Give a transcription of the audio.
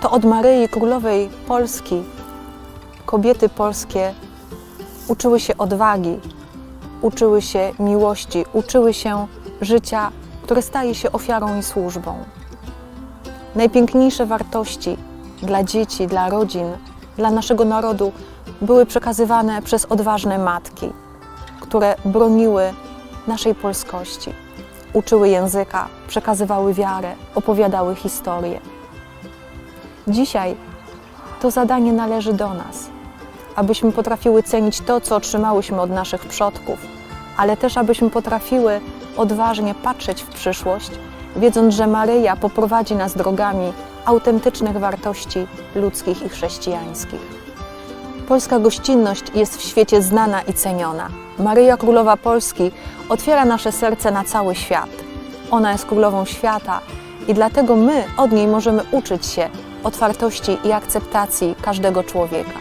to od Maryi Królowej Polski kobiety polskie uczyły się odwagi, uczyły się miłości, uczyły się życia, które staje się ofiarą i służbą. Najpiękniejsze wartości dla dzieci, dla rodzin, dla naszego narodu były przekazywane przez odważne matki, które broniły naszej polskości, uczyły języka, przekazywały wiarę, opowiadały historię. Dzisiaj to zadanie należy do nas, abyśmy potrafiły cenić to, co otrzymałyśmy od naszych przodków, ale też abyśmy potrafiły odważnie patrzeć w przyszłość, wiedząc, że Maryja poprowadzi nas drogami autentycznych wartości ludzkich i chrześcijańskich. Polska gościnność jest w świecie znana i ceniona. Maryja Królowa Polski otwiera nasze serce na cały świat. Ona jest królową świata i dlatego my od niej możemy uczyć się otwartości i akceptacji każdego człowieka.